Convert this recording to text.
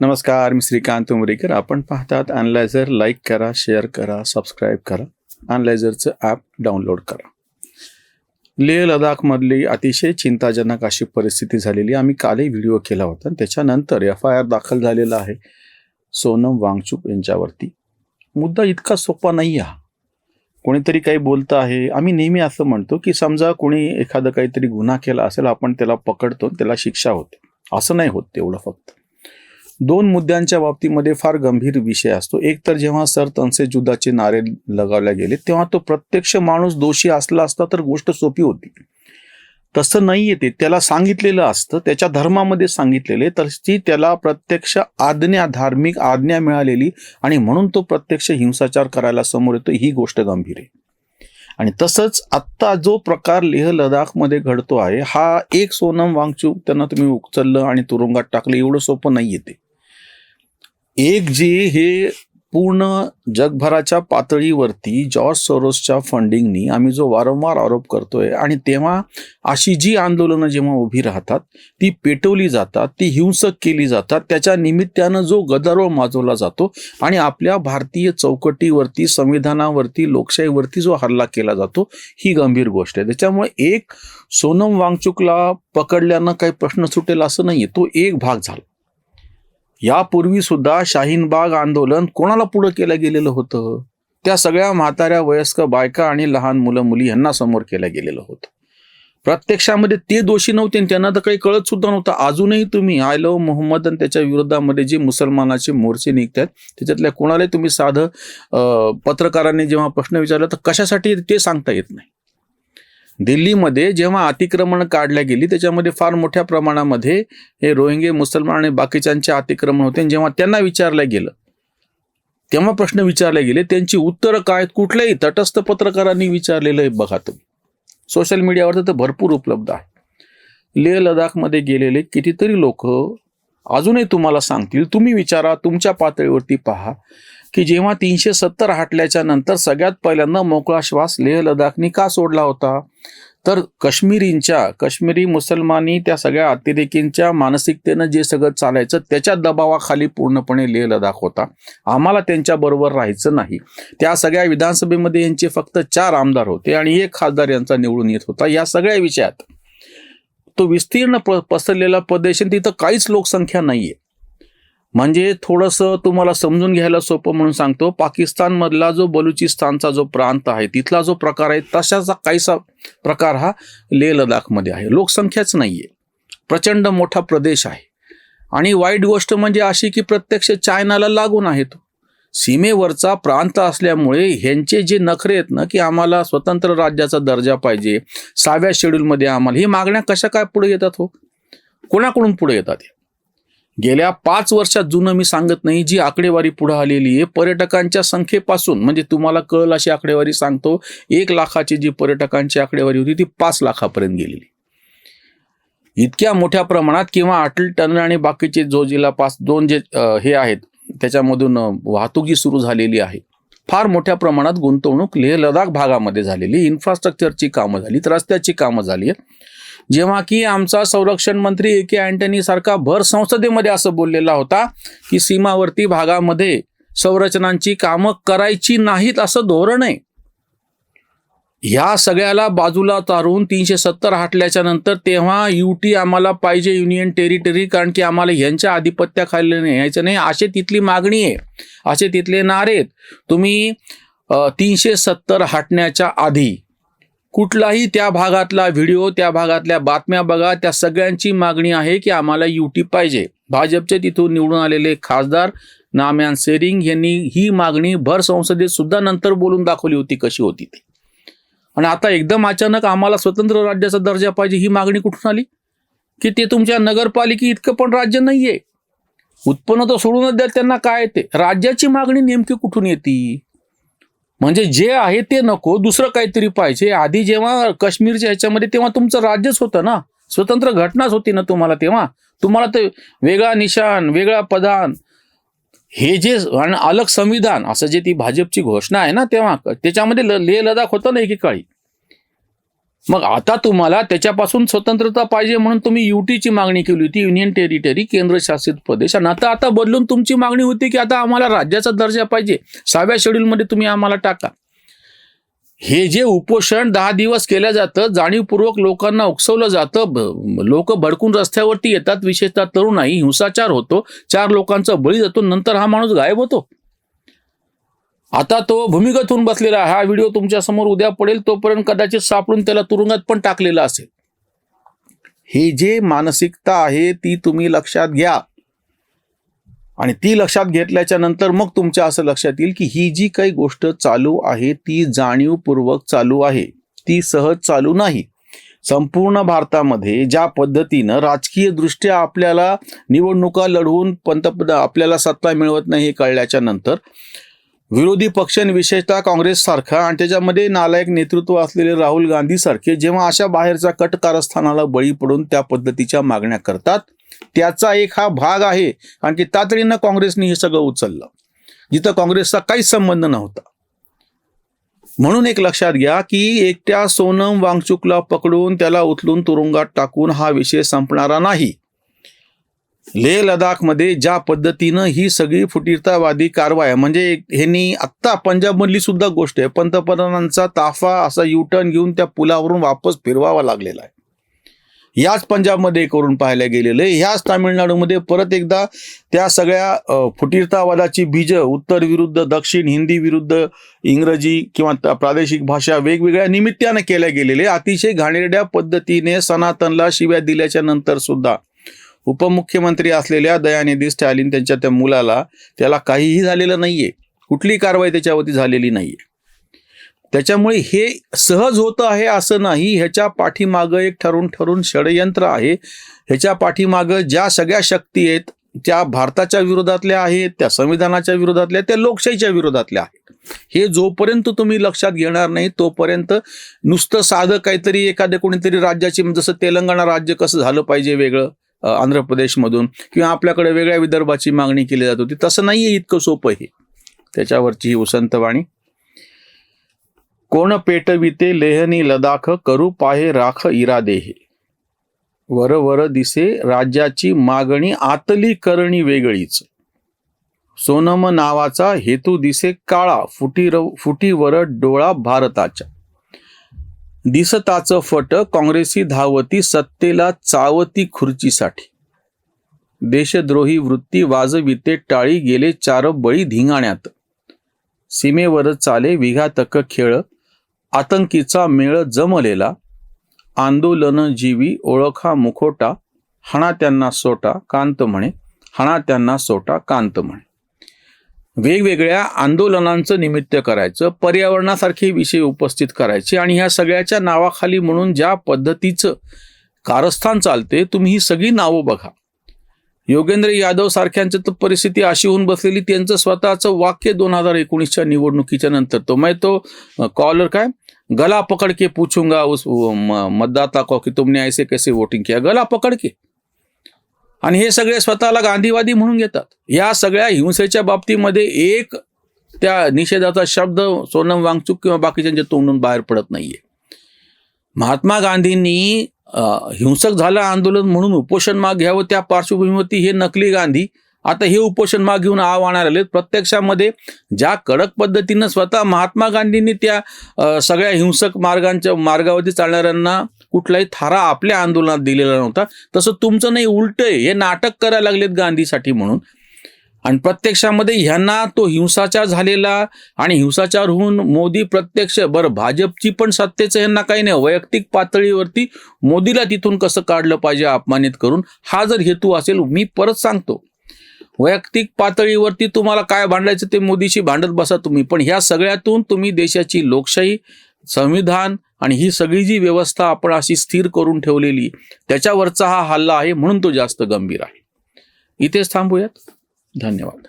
नमस्कार मी श्रीकांत उमरीकर. आपण पाहतात अनलायझर लाईक करा शेअर करा सबस्क्राईब करा. अनलायझरचं ॲप डाउनलोड करा. लेह लडाखमधली अतिशय चिंताजनक अशी परिस्थिती झालेली. आम्ही कालही व्हिडिओ केला होता त्याच्यानंतर एफ आय आर दाखल झालेला आहे. सोनम वांगचूक यांच्यावरती. मुद्दा इतका सोपा नाही हा. कोणीतरी काही बोलतं आहे. आम्ही नेहमी असं म्हणतो की समजा कोणी एखादं काहीतरी गुन्हा केला असेल आपण त्याला पकडतो त्याला शिक्षा होते. असं नाही होत तेवढं फक्त. दोन मुद्द्यांच्या बाबतीमध्ये फार गंभीर विषय असतो. एक तर जेव्हा सर तनसे जुदाचे नारे लगावले गेले तेव्हा तो प्रत्यक्ष माणूस दोषी असला असता तर गोष्ट सोपी होती. तसं नाही येते त्याला सांगितलेलं असतं त्याच्या धर्मामध्ये सांगितलेले तर ती त्याला प्रत्यक्ष आज्ञा धार्मिक आज्ञा मिळालेली आणि म्हणून तो प्रत्यक्ष हिंसाचार करायला समोर येतो ही गोष्ट गंभीर आहे. आणि तसंच आत्ता जो प्रकार लेह लडाखमध्ये घडतो आहे हा एक सोनम वांगचूक त्यांना तुम्ही उचललं आणि तुरुंगात टाकलं एवढं सोपं नाही येते एक जे हे पूर्ण जगभराच्या पातळीवरती जॉर्ज सोरोसच्या फंडिंगनी आम्ही जो वारंवार आरोप करतोय आणि तेव्हा अशी जी आंदोलनं जेव्हा उभी राहतात ती पेटवली जातात ती हिंसक केली जातात त्याच्या निमित्तानं जो गदारोळ माजवला जातो आणि आपल्या भारतीय चौकटीवरती संविधानावरती लोकशाहीवरती जो हल्ला केला जातो ही गंभीर गोष्ट आहे. त्याच्यामुळे एक सोनम वांगचुकला पकडल्यानं काही प्रश्न सुटेल असं नाहीये. तो एक भाग झाला. यापूर्वी सुद्धा शाहीनबाग आंदोलन कोणाला पुढं केलं गेलेलं होतं? त्या सगळ्या म्हाताऱ्या वयस्क बायका आणि लहान मुलं मुली यांना समोर केलं गेलेलं होतं. प्रत्यक्षामध्ये ते दोषी नव्हते आणि त्यांना तर काही कळत सुद्धा नव्हतं. अजूनही तुम्ही आय लव्ह मोहम्मद आणि त्याच्या विरोधामध्ये जे मुसलमानाचे मोर्चे निघतात त्याच्यातल्या कोणालाही तुम्ही साधं पत्रकारांनी जेव्हा प्रश्न विचारला तर कशासाठी ते सांगता येत नाही? दिल्लीमध्ये जेव्हा अतिक्रमण काढल्या गेली त्याच्यामध्ये फार मोठ्या प्रमाणामध्ये हे रोहिंगे मुसलमान आणि बाकीच्यांचे अतिक्रमण होते. आणि जेव्हा त्यांना विचारलं गेलं तेव्हा प्रश्न विचारले गेले त्यांची उत्तरं काय आहेत? कुठल्याही तटस्थ पत्रकारांनी विचारलेलं आहे बघा तुम्ही. सोशल मीडियावर तर भरपूर उपलब्ध आहे. लेह लडाखमध्ये गेलेले कितीतरी लोक अजूनही तुम्हाला सांगतील तुम्ही विचारा तुमच्या पातळीवरती पहा. की जेव्हा तीनशे सत्तर हाटल्याच्या नंतर सगळ्यात पहिल्यांदा मोकळा श्वास लेह लडाखनी का सोडला होता? तर काश्मीरींच्या काश्मीरी मुसलमानी त्या सगळ्या अतिरेकींच्या मानसिकतेनं जे सगळं चालायचं त्याच्या दबावाखाली पूर्णपणे लेह लडाख होता. आम्हाला त्यांच्याबरोबर राहायचं नाही. त्या सगळ्या विधानसभेमध्ये यांचे फक्त चार आमदार होते आणि एक खासदार यांचा निवडून येत होता. या सगळ्या विषयात तो विस्तीर्ण प पसरलेला प्रदेश आणि तिथं काहीच लोकसंख्या नाहीये. म्हणजे थोडंसं तुम्हाला समजून घ्यायला सोपं म्हणून सांगतो. पाकिस्तानमधला जो बलुचिस्तानचा जो प्रांत आहे तिथला जो प्रकार आहे तशाचा काहीसा प्रकार हा लेह लडाखमध्ये आहे. लोकसंख्याच नाही आहे प्रचंड मोठा प्रदेश आहे. आणि वाईट गोष्ट म्हणजे अशी की प्रत्यक्ष चायनाला लागून आहे तो. सीमेवरचा प्रांत असल्यामुळे ह्यांचे जे नखरे आहेत ना की आम्हाला स्वतंत्र राज्याचा दर्जा पाहिजे. सहाव्या शेड्यूलमध्ये आम्हाला. ही मागण्या कशा काय पुढे येतात हो? कोणाकडून पुढे येतात गेल्या पाच वर्षात जुनं मी सांगत नाही जी आकडेवारी पुढे आलेली आहे पर्यटकांच्या संख्येपासून म्हणजे तुम्हाला कळल अशी आकडेवारी सांगतो एक लाखाची जी पर्यटकांची आकडेवारी होती ती पाच लाखापर्यंत गेलेली. इतक्या मोठ्या प्रमाणात किंवा अटल टनल आणि बाकीचे जो जिल्हा पास दोन जे हे आहेत त्याच्यामधून वाहतूक जी सुरू झालेली आहे. फार मोठ्या प्रमाणात गुंतवणूक लेह लडाख भागामध्ये झालेली इन्फ्रास्ट्रक्चरची कामं झाली रस्त्याची कामं झाली जेव्हा की आमचा संरक्षण मंत्री ए के अँटनी सारखा भर संसदेमध्ये असं बोललेला होता की सीमावर्ती भागामध्ये संरचनांची कामं करायची नाहीत असं धोरण आहे. ह्या सगळ्याला बाजूला तारून तीनशे सत्तर हाटल्याच्या नंतर तेव्हा युटी आम्हाला पाहिजे युनियन टेरिटरी कारण की आम्हाला ह्यांच्या आधिपत्याखाली नाही यायचं नाही असे तिथली मागणी आहे. असे तिथले नारे आहेत. तुम्ही तीनशे सत्तर हाटण्याच्या आधी कुठलाही त्या भागातला व्हिडिओ त्या भागातल्या बातम्या बघा. त्या सगळ्यांची मागणी आहे की आम्हाला युटी पाहिजे. भाजपचे तिथून निवडून आलेले खासदार नाम्यान सेरिंग यांनी ही मागणी भर संसदेत सुद्धा नंतर बोलून दाखवली होती कशी होती ती. आणि आता एकदम अचानक आम्हाला स्वतंत्र राज्याचा दर्जा पाहिजे ही मागणी कुठून आली? की ते तुमच्या नगरपालिके इतकं पण राज्य नाहीये. उत्पन्न तर सोडूनच द्या त्यांना काय ते? राज्याची मागणी नेमकी कुठून येते? म्हणजे जे आहे ते नको दुसरं काहीतरी पाहिजे. आधी जेव्हा काश्मीरच्या ह्याच्यामध्ये तेव्हा तुमचं राज्यच होतं ना. स्वतंत्र घटनाच होती ना तुम्हाला तेव्हा. तुम्हाला ते वेगळा निशान वेगळा प्रधान हे जे अलग संविधान असं जे ती भाजपची घोषणा आहे ना तेव्हा त्याच्यामध्ये ल- लेह लडाख होतं ना एकेकाळी. मग आता तुम्हाला त्याच्यापासून स्वतंत्रता पाहिजे म्हणून तुम्ही युटीची मागणी केली होती युनियन टेरिटरी केंद्रशासित प्रदेश. आणि आता आता बदलून तुमची मागणी होती की आता आम्हाला राज्याचा दर्जा पाहिजे. सहाव्या शेड्यूलमध्ये तुम्ही आम्हाला टाका. हे जे उपोषण दहा दिवस केलं जातं जाणीवपूर्वक लोकांना उकसवलं जातं लोक भडकून रस्त्यावरती येतात विशेषतः तरुणाई हिंसाचार होतो चार लोकांचा बळी जातो नंतर हा माणूस गायब होतो. आता तो भूमिगत होऊन बसलेला आहे. हा व्हिडिओ तुमच्यासमोर उद्या पडेल. तोपर्यंत कदाचित सापडून त्याला तुरुंगात पण टाकलेला असेल. ही जे मानसिकता आहे ती तुम्ही लक्षात घ्या. आणि ती लक्षात घेतल्याच्या नंतर मग तुमच्या असं लक्षात येईल की ही जी काही गोष्ट चालू आहे ती जाणीवपूर्वक चालू आहे. ती सहज चालू नाही. संपूर्ण भारतामध्ये ज्या पद्धतीनं राजकीय दृष्ट्या आपल्याला निवडणुका लढवून पंतप्रधान आपल्याला सत्ता मिळवत नाही हे कळल्याच्या नंतर विरोधी पक्ष विशेषतः काँग्रेस सारखा आणि त्याच्यामध्ये नालायक नेतृत्व असलेले राहुल गांधी सारखे जेव्हा अशा बाहेरच्या कट कारस्थानाला बळी पडून त्या पद्धतीच्या मागण्या करतात त्याचा एक हा भाग आहे. कारण की तातडीनं काँग्रेसने हे सगळं उचललं. जिथं काँग्रेसचा काहीच संबंध नव्हता. म्हणून एक लक्षात घ्या की एकट्या सोनम वांगचुकला पकडून त्याला उचलून तुरुंगात टाकून हा विषय संपणारा नाही. लेह लडाखमध्ये ज्या पद्धतीनं ही सगळी फुटीरतावादी कारवाई म्हणजे ह्यांनी आत्ता पंजाबमधली सुद्धा गोष्ट आहे पंतप्रधानांचा ताफा असा युटर्न घेऊन त्या पुलावरून वापस फिरवावा लागलेला आहे. याच पंजाबमध्ये करून पाहायला गेलेलं आहे. ह्याच तामिळनाडूमध्ये परत एकदा त्या सगळ्या फुटीरतावादाची बीज उत्तर विरुद्ध दक्षिण हिंदी विरुद्ध इंग्रजी किंवा प्रादेशिक भाषा वेगवेगळ्या निमित्तानं केल्या गेलेले अतिशय घाणेरड्या पद्धतीने सनातनला शिव्या दिल्याच्या नंतर सुद्धा उपमुख्यमंत्री असलेल्या दयानिधी स्टॅलिन त्यांच्या त्या मुलाला त्याला काहीही झालेलं नाहीये. कुठली कारवाई त्याच्यावरती झालेली नाहीये. त्याच्यामुळे हे सहज होतं आहे असं नाही. ह्याच्या पाठीमागं एक ठरून ठरून षडयंत्र आहे. ह्याच्या पाठीमागं ज्या सगळ्या शक्ती आहेत त्या भारताच्या विरोधातल्या आहेत त्या संविधानाच्या विरोधातल्या त्या लोकशाहीच्या विरोधातल्या आहेत. हे जोपर्यंत तुम्ही लक्षात घेणार नाही तोपर्यंत नुसतं साधं काहीतरी एखाद्या कोणीतरी राज्याची जसं तेलंगणा राज्य कसं झालं पाहिजे वेगळं? आंध्र प्रदेशमधून किंवा आपल्याकडे वेगळ्या विदर्भाची मागणी केली जात होती तसं नाहीये इतकं सोपं हे. त्याच्यावरची ही उसंतवाणी. कोण पेटविते लेहनी लदाख करू पाहे राख इरादेहे वर वर दिसे राज्याची मागणी आतली करणी वेगळीच. सोनम नावाचा हेतू दिसे काळा फुटी फुटीवर डोळा भारताच्या. दिसताचं फट काँग्रेसी धावती सत्तेला चावती खुर्चीसाठी. देशद्रोही वृत्ती वाजविते टाळी गेले चार बळी धिंगाण्यात. सीमेवर चाले विघातक खेळ आतंकीचा मेळ जमलेला. आंदोलन जीवी ओळखा मुखोटा हणा त्यांना सोटा कांत म्हणे. हणा त्यांना सोटा कांत म्हणे. वेगवेगळ्या आंदोलनांचं निमित्त करायचं पर्यावरणासारखे विषय उपस्थित करायचे आणि ह्या सगळ्याच्या नावाखाली म्हणून ज्या पद्धतीचं कारस्थान चालते तुम्ही ही सगळी नावं बघा. योगेंद्र यादव सारख्यांची तर परिस्थिती अशी होऊन बसलेली त्यांचं स्वतःचं वाक्य दोन हजार एकोणीसच्या निवडणुकीच्या नंतर तो मैं तो कॉलर काय? गला पकड़ के पूछूंगा उस म- मतदाता को की तुमने ऐसे कैसे वोटिंग किया? गला पकड़ के. आणि हे सगळे स्वतःला गांधीवादी म्हणून घेतात. या सगळ्या हिंसेच्या बाबतीमध्ये एक त्या निषेधाचा शब्द सोनम वांगचूक किंवा बाकीच्यांच्या तोंडून बाहेर पडत नाहीये. महात्मा गांधींनी हिंसक झालं आंदोलन म्हणून उपोषण माग घ्यावं त्या पार्श्वभूमीवरती हे नकली गांधी आता हे उपोषण माग घेऊन आव्हान आलेले प्रत्यक्षामध्ये ज्या कडक पद्धतीनं स्वतः महात्मा गांधींनी त्या सगळ्या हिंसक मार्गांच्या मार्गावरती चालणाऱ्यांना कुठलाही थारा आपल्या आंदोलनात दिलेला नव्हता. तसं तुमचं नाही उलट हे नाटक करायला लागलेत गांधीसाठी म्हणून. आणि प्रत्यक्षामध्ये ह्यांना तो हिंसाचार झालेला आणि हिंसाचार होऊन मोदी प्रत्यक्ष बरं भाजपची पण सत्तेचं ह्यांना काही नाही. वैयक्तिक पातळीवरती मोदीला तिथून कसं काढलं पाहिजे अपमानित करून हा जर हेतू असेल मी परत सांगतो. वैयक्तिक पातळीवरती तुम्हाला काय भांडायचं ते मोदीशी भांडत बसा तुम्ही. पण ह्या सगळ्यातून तुम्ही देशाची लोकशाही संविधान आणि ही सगळी जी व्यवस्था आपण अशी स्थिर करून ठेवलेली त्याच्यावरचा हा हल्ला आहे म्हणून तो जास्त गंभीर आहे. इथेच थांबूयात. धन्यवाद.